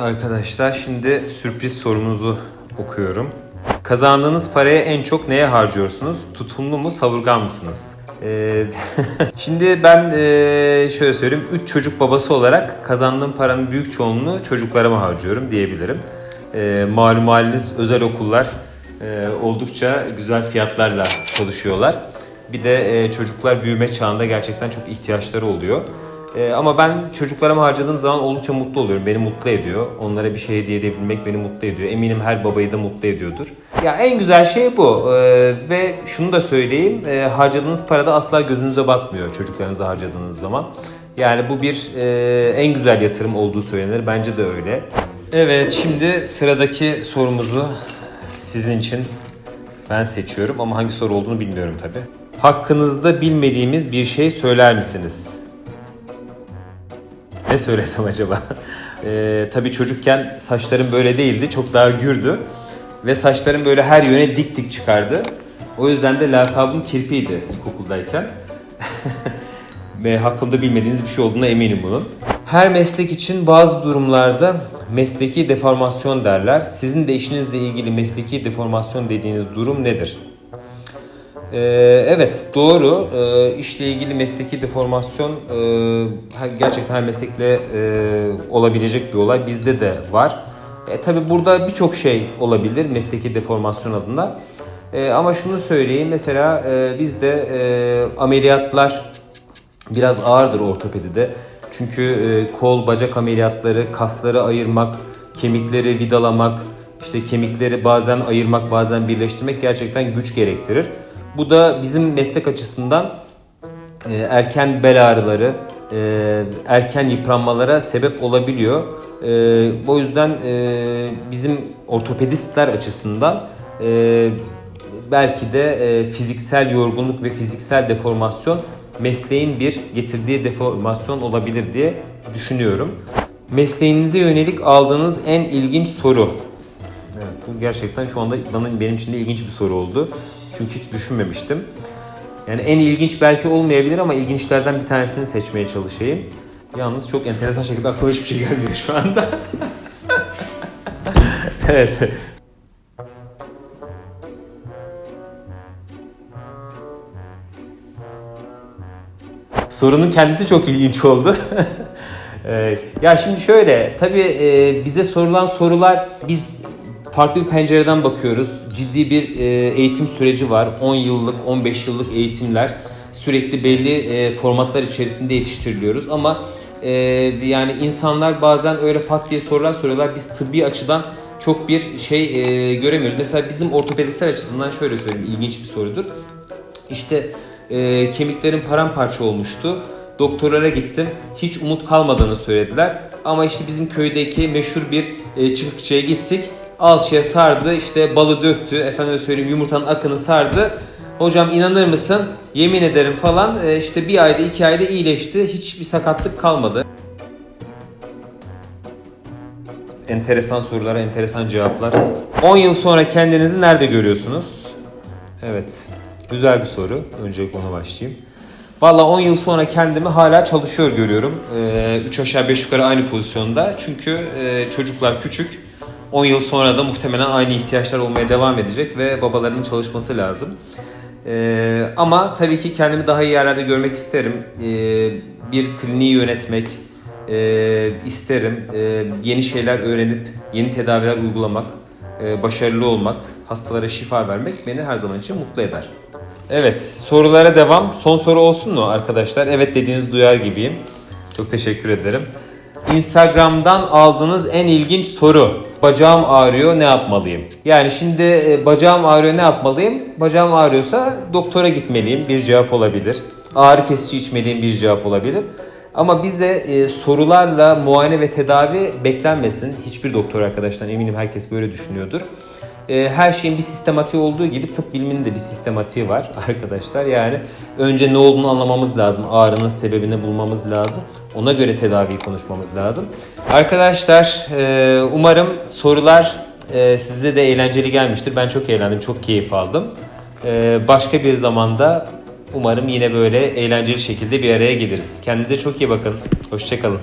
Arkadaşlar şimdi sürpriz sorumuzu okuyorum. Kazandığınız parayı en çok neye harcıyorsunuz? Tutumlu mu, savurgan mısınız? Ee, şimdi ben ee, şöyle söyleyeyim. 3 çocuk babası olarak kazandığım paranın büyük çoğunluğunu çocuklarıma harcıyorum diyebilirim. Ee, malum haliniz özel okullar ee, oldukça güzel fiyatlarla çalışıyorlar. Bir de ee, çocuklar büyüme çağında gerçekten çok ihtiyaçları oluyor. Ee, ama ben çocuklarıma harcadığım zaman oldukça mutlu oluyorum. Beni mutlu ediyor. Onlara bir şey hediye edebilmek beni mutlu ediyor. Eminim her babayı da mutlu ediyordur. Ya en güzel şey bu. Ee, ve şunu da söyleyeyim. Ee, harcadığınız para da asla gözünüze batmıyor çocuklarınıza harcadığınız zaman. Yani bu bir e, en güzel yatırım olduğu söylenir. Bence de öyle. Evet şimdi sıradaki sorumuzu sizin için ben seçiyorum ama hangi soru olduğunu bilmiyorum tabi. Hakkınızda bilmediğimiz bir şey söyler misiniz? Ne söylesem acaba? Ee, tabii çocukken saçlarım böyle değildi. Çok daha gürdü. Ve saçlarım böyle her yöne dik dik çıkardı. O yüzden de lakabım kirpiydi ilkokuldayken. Ve hakkında bilmediğiniz bir şey olduğuna eminim bunun. Her meslek için bazı durumlarda mesleki deformasyon derler. Sizin de işinizle ilgili mesleki deformasyon dediğiniz durum nedir? Ee, evet doğru. Ee, işle ilgili mesleki deformasyon e, gerçekten her meslekle e, olabilecek bir olay. Bizde de var. E, tabii burada birçok şey olabilir mesleki deformasyon adına. E, ama şunu söyleyeyim mesela e, bizde e, ameliyatlar biraz ağırdır ortopedide. Çünkü e, kol, bacak ameliyatları, kasları ayırmak, kemikleri vidalamak, işte kemikleri bazen ayırmak, bazen birleştirmek gerçekten güç gerektirir. Bu da bizim meslek açısından e, erken bel ağrıları, e, erken yıpranmalara sebep olabiliyor. E, o yüzden e, bizim ortopedistler açısından e, belki de e, fiziksel yorgunluk ve fiziksel deformasyon mesleğin bir getirdiği deformasyon olabilir diye düşünüyorum. Mesleğinize yönelik aldığınız en ilginç soru. Evet, bu gerçekten şu anda benim için de ilginç bir soru oldu. Çünkü hiç düşünmemiştim. Yani en ilginç belki olmayabilir ama ilginçlerden bir tanesini seçmeye çalışayım. Yalnız çok enteresan şekilde aklıma hiçbir şey gelmiyor şu anda. evet. Sorunun kendisi çok ilginç oldu. Ya şimdi şöyle, tabii e, bize sorulan sorular biz farklı bir pencereden bakıyoruz. Ciddi bir e, eğitim süreci var. 10 yıllık, 15 yıllık eğitimler. Sürekli belli e, formatlar içerisinde yetiştiriliyoruz ama e, yani insanlar bazen öyle pat diye sorular soruyorlar. Biz tıbbi açıdan çok bir şey göremiyoruz. Mesela bizim ortopedistler açısından şöyle söyleyeyim, ilginç bir sorudur. İşte e, kemiklerim paramparça olmuştu. Doktorlara gittim. Hiç umut kalmadığını söylediler. Ama işte bizim köydeki meşhur bir çıkıkçıya gittik. Alçıya sardı, işte balı döktü, efendim söyleyeyim yumurtanın akını sardı. Hocam inanır mısın? Yemin ederim falan e, işte bir ayda iki ayda iyileşti. Hiçbir sakatlık kalmadı. Enteresan sorulara enteresan cevaplar. 10 yıl sonra kendinizi nerede görüyorsunuz? Evet. Güzel bir soru. Öncelikle ona başlayayım. Valla 10 yıl sonra kendimi hala çalışıyor görüyorum. 3 aşağı 5 yukarı aynı pozisyonda. Çünkü e, çocuklar küçük. 10 yıl sonra da muhtemelen aynı ihtiyaçlar olmaya devam edecek ve babalarının çalışması lazım. E, ama tabii ki kendimi daha iyi yerlerde görmek isterim. E, bir kliniği yönetmek e, isterim. E, yeni şeyler öğrenip yeni tedaviler uygulamak, e, başarılı olmak, hastalara şifa vermek beni her zaman için mutlu eder. Evet, sorulara devam. Son soru olsun mu arkadaşlar? Evet dediğinizi duyar gibiyim. Çok teşekkür ederim. Instagram'dan aldığınız en ilginç soru. Bacağım ağrıyor, ne yapmalıyım? Yani şimdi e, bacağım ağrıyor, ne yapmalıyım? Bacağım ağrıyorsa doktora gitmeliyim. Bir cevap olabilir. Ağrı kesici içmeliyim bir cevap olabilir. Ama bizde e, sorularla muayene ve tedavi beklenmesin. Hiçbir doktor arkadaşlar eminim herkes böyle düşünüyordur. E, her şeyin bir sistematiği olduğu gibi tıp biliminin de bir sistematiği var arkadaşlar. Yani önce ne olduğunu anlamamız lazım. Ağrının sebebini bulmamız lazım. Ona göre tedaviyi konuşmamız lazım. Arkadaşlar e, umarım sorular e, size de eğlenceli gelmiştir. Ben çok eğlendim, çok keyif aldım. E, başka bir zamanda umarım yine böyle eğlenceli şekilde bir araya geliriz. Kendinize çok iyi bakın. Hoşçakalın.